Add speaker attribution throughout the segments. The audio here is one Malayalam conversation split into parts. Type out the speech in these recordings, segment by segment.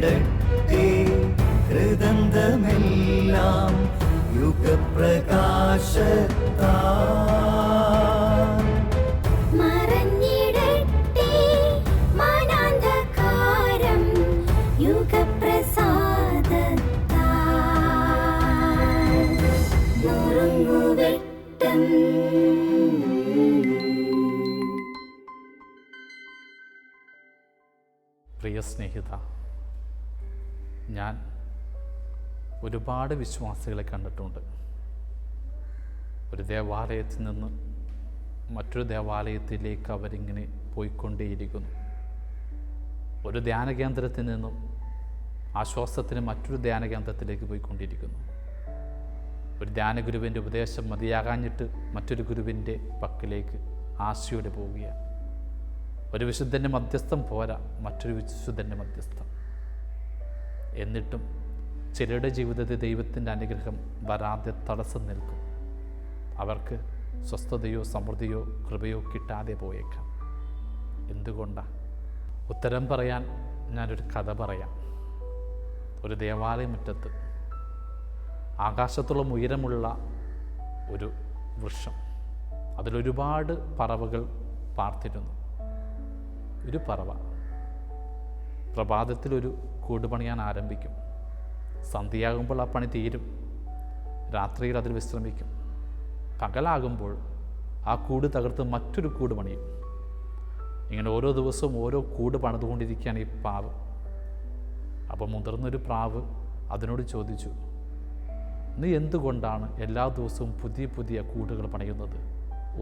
Speaker 1: ഇറങ്ങിടട്ടെ ഹൃദന്തമെല്ലാം യുഗപ്രകാശത്താ
Speaker 2: പ്രിയ സ്നേഹിത ഞാൻ ഒരുപാട് വിശ്വാസികളെ കണ്ടിട്ടുണ്ട്. ഒരു ദേവാലയത്തിൽ നിന്ന് മറ്റൊരു ദേവാലയത്തിലേക്ക് അവരിങ്ങനെ പോയിക്കൊണ്ടേയിരിക്കുന്നു. ഒരു ധ്യാന കേന്ദ്രത്തിൽ നിന്നും ആശ്വാസത്തിന് മറ്റൊരു ധ്യാന കേന്ദ്രത്തിലേക്ക് പോയിക്കൊണ്ടിരിക്കുന്നു. ഒരു ധ്യാന ഗുരുവിന്റെ ഉപദേശം മതിയാകാഞ്ഞിട്ട് മറ്റൊരു ഗുരുവിന്റെ പക്കലേക്ക് ആശയോടെ പോവുകയാണ്. ഒരു വിശുദ്ധന്റെ മധ്യസ്ഥം പോരാ മറ്റൊരു വിശുദ്ധന്റെ മധ്യസ്ഥം. എന്നിട്ടും ചിലരുടെ ജീവിതത്തിൽ ദൈവത്തിന്റെ അനുഗ്രഹം വരാതെ തടസ്സം നിൽക്കും. അവർക്ക് സ്വസ്ഥതയോ സമൃദ്ധിയോ കൃപയോ കിട്ടാതെ പോയേക്കാം. എന്തുകൊണ്ടാണ് ഉത്തരം പറയാൻ ഞാനൊരു കഥ പറയാം. ഒരു ദേവാലയമുറ്റത്ത് ആകാശത്തോളം ഉയരമുള്ള ഒരു വൃക്ഷം. അതിലൊരുപാട് പറവകൾ പാർത്തിരുന്നു. ഒരു പറവ. പ്രഭാതത്തിലൊരു കൂട് പണിയാൻ ആരംഭിക്കും. സന്ധ്യയാകുമ്പോൾ ആ പണി തീരും. രാത്രിയിൽ അതിൽ വിശ്രമിക്കും. പകലാകുമ്പോൾ ആ കൂട് തകർത്ത് മറ്റൊരു കൂട് പണിയും. ഇങ്ങനെ ഓരോ ദിവസവും ഓരോ കൂട് പണിതുകൊണ്ടിരിക്കുകയാണ് ഈ പ്രാവ്. അപ്പോൾ മുതിർന്നൊരു പ്രാവ് അതിനോട് ചോദിച്ചു നീ എന്തുകൊണ്ടാണ് എല്ലാ ദിവസവും പുതിയ പുതിയ കൂടുകൾ പണിയുന്നത്?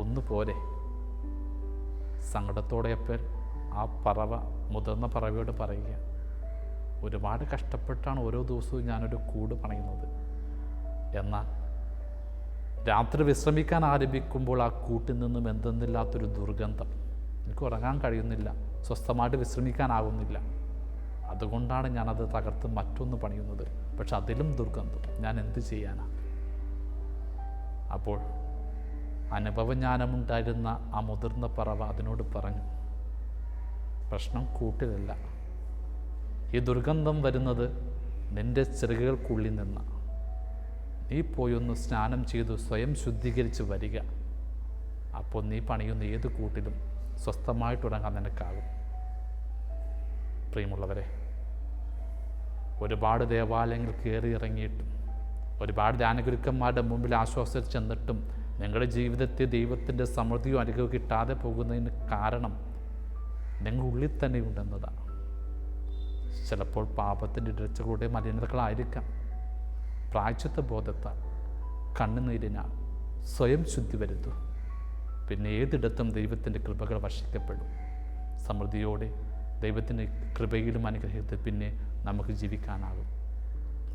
Speaker 2: ഒന്ന് പോരെ. സങ്കടത്തോടെയപ്പോൾ ആ പറവ മുതിർന്ന പറവയോട് പറയുക ഒരുപാട് കഷ്ടപ്പെട്ടാണ് ഓരോ ദിവസവും ഞാനൊരു കൂട് പണയുന്നത്. എന്നാൽ രാത്രി വിശ്രമിക്കാൻ ആരംഭിക്കുമ്പോൾ ആ കൂട്ടിൽ നിന്നും എന്തെന്നില്ലാത്തൊരു ദുർഗന്ധം. എനിക്ക് ഉറങ്ങാൻ കഴിയുന്നില്ല സ്വസ്ഥമായിട്ട് വിശ്രമിക്കാനാകുന്നില്ല അതുകൊണ്ടാണ് ഞാനത് തകർത്ത് മറ്റൊന്ന് പണിയുന്നത്. പക്ഷെ അതിലും ദുർഗന്ധം. ഞാൻ എന്ത് ചെയ്യാനാണ് അപ്പോൾ അനുഭവജ്ഞാനമുണ്ടായിരുന്ന ആ മുതിർന്ന പറവ അതിനോട് പറഞ്ഞു പ്രശ്നം കൂട്ടിലല്ല ഈ ദുർഗന്ധം വരുന്നത് നിന്റെ ചിറകുകൾക്കുള്ളിൽ നിന്ന്. നീ പോയൊന്ന് സ്നാനം ചെയ്തു സ്വയം ശുദ്ധീകരിച്ച് വരിക. അപ്പോൾ നീ പണിയുന്ന ഏത് കൂട്ടിലും സ്വസ്ഥമായിട്ടുടങ്ങാൻ നിനക്കാകും. പ്രിയമുള്ളവരെ ഒരുപാട് ദേവാലയങ്ങൾ കയറി ഇറങ്ങിയിട്ടും ഒരുപാട് ധ്യാനഗുരുക്കന്മാരുടെ മുമ്പിൽ ആശ്വാസം ചെന്നിട്ടും നിങ്ങളുടെ ജീവിതത്തിൽ ദൈവത്തിന്റെ സമൃദ്ധിയോ അനുഗ്രഹം കിട്ടാതെ പോകുന്നതിന് കാരണം നിങ്ങളുടെ ഉള്ളിൽ തന്നെ ഉണ്ടെന്നതാണ് ചിലപ്പോൾ പാപത്തിന്റെ ഇടർച്ചകളുടെ മലിനതകളായിരിക്കാം. പ്രായച്ചത്വ ബോധത്താൽ കണ്ണുനീരിനാൽ സ്വയം ശുദ്ധി വരുത്തു പിന്നെ ഏതിടത്തും ദൈവത്തിന്റെ കൃപകൾ വർഷിക്കപ്പെടും സമൃദ്ധിയോടെ ദൈവത്തിന്റെ കൃപയിലും അനുഗ്രഹത്തിൽ പിന്നെ നമുക്ക് ജീവിക്കാനാകും.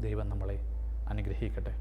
Speaker 2: ദൈവം നമ്മളെ അനുഗ്രഹിക്കട്ടെ.